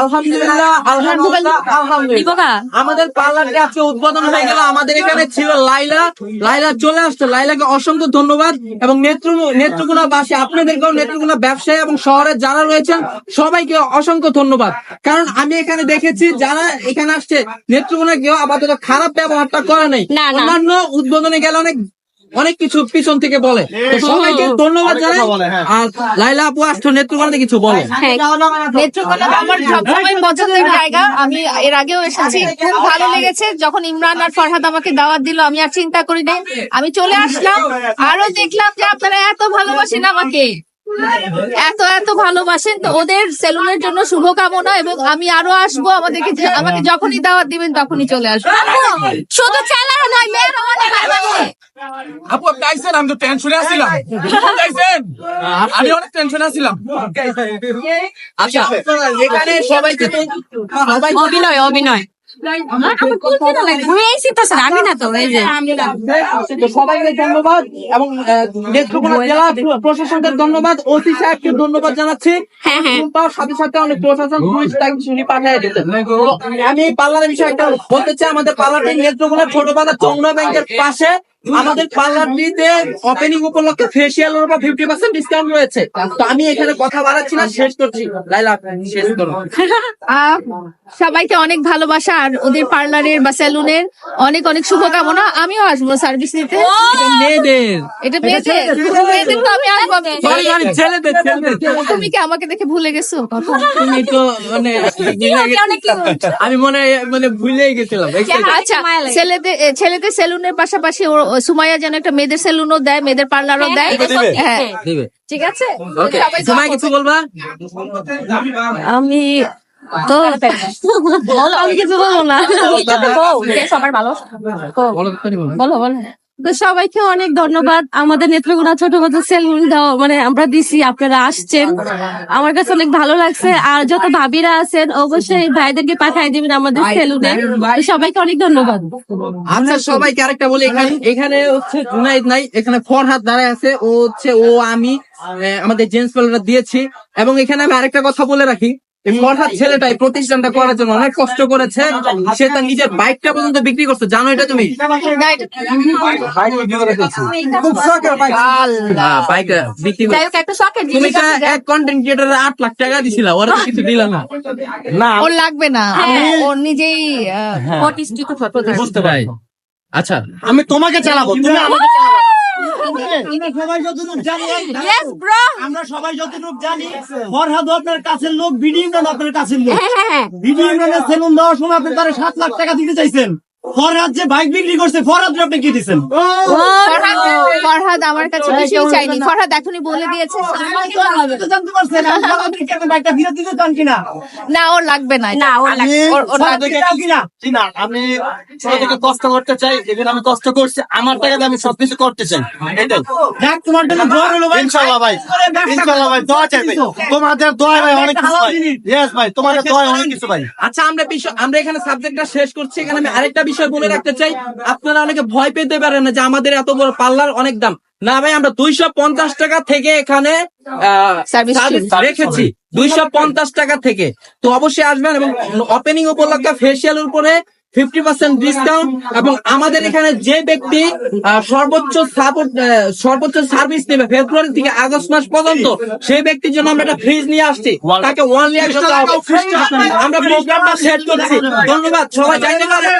আলহামদুলিল্লাহ আলহামদুলিল্লাহ আলহামদুলিল্লাহ আমাদের পার্লারটি আজকে উদ্বোধন হয়ে গেল। আমাদের এখানে ছিল লাইলা। লাইলা চলে আসছে। লাইলাকে অসংখ্য ধন্যবাদ এবং নেত্র নেত্রকোনা বাসী আপনাদেরকেও নেত্রকোনা ব্যবসায়ী এবং শহরের যারা রয়েছেন সবাইকে অসংখ্য ধন্যবাদ। কারণ আমি এখানে দেখেছি যারা এখানে আসছে নেত্রকোনা কেউ আপাতত খারাপ ব্যবহারটা করে নাই। অন্যান্য উদ্বোধনে গেলে অনেক অনেক কিছু পিছন থেকে বলে। সবাইকে ধন্যবাদ জানাই। আর লাইলা আপু আসছো নেত্রকোনাতে কিছু বলে। হ্যাঁ, নেত্রকোনা আমার সবসময় পছন্দের জায়গা। আমি এর আগেও এসেছি। খুব ভালো লেগেছে। যখন ইমরান আর ফরহাদ আমাকে দাওয়াত দিল আমি আর চিন্তা করি নাই। আমি চলে আসলাম। আরও দেখলাম যে আপনারা এত ভালোবাসেন আমাকে। এত এত ভালোবাসেন তো ওদের সেলুনের জন্য শুভকামনা এবং আমি আরও আসব আমাদেরকে আমাকে যখনই দাওয়াত দিবেন তখনই চলে আসব। শুধু ছেলেরা নয় মেয়েরা অনেক ভালোবাসে। আপু আপনি আইসেন আমি তো টেনশনে আছিলাম। আইসেন আমি অনেক টেনশনে আছিলাম। আচ্ছা এখানে সবাইকে অভিনয় অভিনয়। আমি না তো এই যে। তো সবাইকে ধন্যবাদ এবং আহ, নেত্রকোনা জেলা প্রশাসনকে ধন্যবাদ ওসি সাহেবকে ধন্যবাদ জানাচ্ছি। হ্যাঁ, হ্যাঁ। তার সাথে সাথে অনেক প্রশাসন পুলিশ তাকে শুনি পাঠিয়ে দিতেন আমি পার্লারের বিষয়ে একটা বলতে চাই আমাদের পার্লারটি নেত্রকোনা ছোট বাজার চন্দ্র ব্যাংকের পাশে। আমাদের পার্লারটিতে ওপেনিং উপলক্ষে ফেসিয়ালের উপর ফিফটি পার্সেন্ট ডিসকাউন্ট রয়েছে। তো আমি এখানে কথা বাড়াচ্ছি না শেষ করছি। লাইলা শেষ করুন আহ, সবাইকে অনেক ভালোবাসা আর ওদের পার্লারের বা সেলুনের অনেক অনেক শুভকামনা। আমিও আসব সার্ভিস নিতে। মেয়েদের। এটা মেয়েদের? মেয়েদের তো আমি আসব। ছেলেদের। তুমি কি আমাকে দেখে ভুলে গেছো? তুমি তো মানে আমি মনে হয় মানে ভুলেই গেছিলাম। আচ্ছা। ছেলেদের ছেলেদের সেলুনের পাশাপাশি সুমাইয়া যেন একটা মেয়েদের সেলুনও দেয় মেয়েদের পার্লারও দেয়। হ্যাঁ ঠিক আছে? করবে। কিছু বলবা? আমি তো আমি কিছু বলব না। সবার ভালো? বলো। বলো বলো। তো সবাইকে অনেক ধন্যবাদ। আমাদের নেত্রকোনা ছোট বাচ্চা সেলুন দাও মানে আমরা দিছি আপনারা আসছেন। আমার কাছে অনেক ভালো লাগছে আর যত ভাবিরা আছেন অবশ্যই ভাইদেরকে পাঠিয়ে দিবেন আমাদের সেলুনে। সবাইকে অনেক ধন্যবাদ। আচ্ছা সবাইকে আরেকটা বলি এখানে এখানে হচ্ছে জুনাইদ নাই এখানে ফরহাদ দাঁড়ায় আছে ও হচ্ছে ও আমি আমাদের জেন্টস পার্লার দিয়েছি। এবং এখানে আমি আরেকটা কথা বলে রাখি। ফরহাদ ছেলেটা এই প্রতিষ্ঠানটা করার জন্য অনেক কষ্ট করেছে সে তার নিজের বাইকটা পর্যন্ত বিক্রি করছে জানো এটা তুমি? হ্যাঁ, তুমি এক কন্টেন্ট ক্রিয়েটার আট লাখ টাকা দিছিলা ওরা কিছু দিলা না। না ওর লাগবে না। ও- ওর নিজেই প্রতিষ্ঠিত প্রতিষ্ঠিত। বুঝতে পারি আচ্ছা। আমি তোমাকে চালাবো তুমি আমাকে আমরা সবাই যতটুকু জানি আমরা সবাই যতটুকু জানি ফরহাদ আপনার কাছের লোক বিডি ইমরান আপনার কাছের লোক। হ্যাঁ, হ্যাঁ, হ্যাঁ। বিডি ইমরানের সেলুন দেওয়ার সময় আপনি তারা সাত লাখ টাকা দিতে চাইছেন। ফরহাদ যে বাইক বিক্রি করছে ফরহাদ আপনি কি দিচ্ছেন ফরহাদ আমার কাছে কিছুই চাইনি। ফরহাদ এখনই বলে দিয়েছে জানতে পারছেন আমি আপনি বাইকটা ফিরত দিতে চান কিনা। না ওর লাগবে না না ওর আমি ওর- ওর লাগবে। দিতে কিনা? আমি ছোট থেকে কষ্ট করতে চাই এখানে আমি কষ্ট করছি আমার টাকাতে আমি সবকিছু করতে চাই। দেখ তোমার জন্য দোয়া রইল ভাই। ইনশাল্লাহ ভাই ইনশাল্লাহ ভাই দোয়া চাই ভাই তোমাদের দোয়া ভাই অনেক কিছু ভাই। ইয়েস ভাই তোমাদের দোয়া অনেক কিছু ভাই। আচ্ছা আমরা বিষয় আমরা এখানে সাবজেক্টটা শেষ করছি এখানে আমি আরেকটা বিষয় বলে রাখতে চাই আপনারা অনেকে ভয় পেতে পারেন না যে আমাদের এত বড় পার্লার অনেক দাম। না ভাই আমরা দুইশো পঞ্চাশ টাকা থেকে এখানে রেখেছি। দুইশো পঞ্চাশ টাকা থেকে। তো অবশ্যই আসবেন এবং ওপেনিং উপলক্ষে ফেসিয়াল উপরে ফিফটি পার্সেন্ট ডিসকাউন্ট এবং আমাদের এখানে যে ব্যক্তি সর্বোচ্চ সাপোর্ট সর্বোচ্চ সার্ভিস নেবে ফেব্রুয়ারি থেকে আগস্ট মাস পর্যন্ত সেই ব্যক্তির জন্য আমরা একটা ফ্রিজ নিয়ে আসছি। তাকে ওয়ান লিয়ার আমরা প্রোগ্রামটা সেট করছি। ধন্যবাদ সবাই জানতে পারেন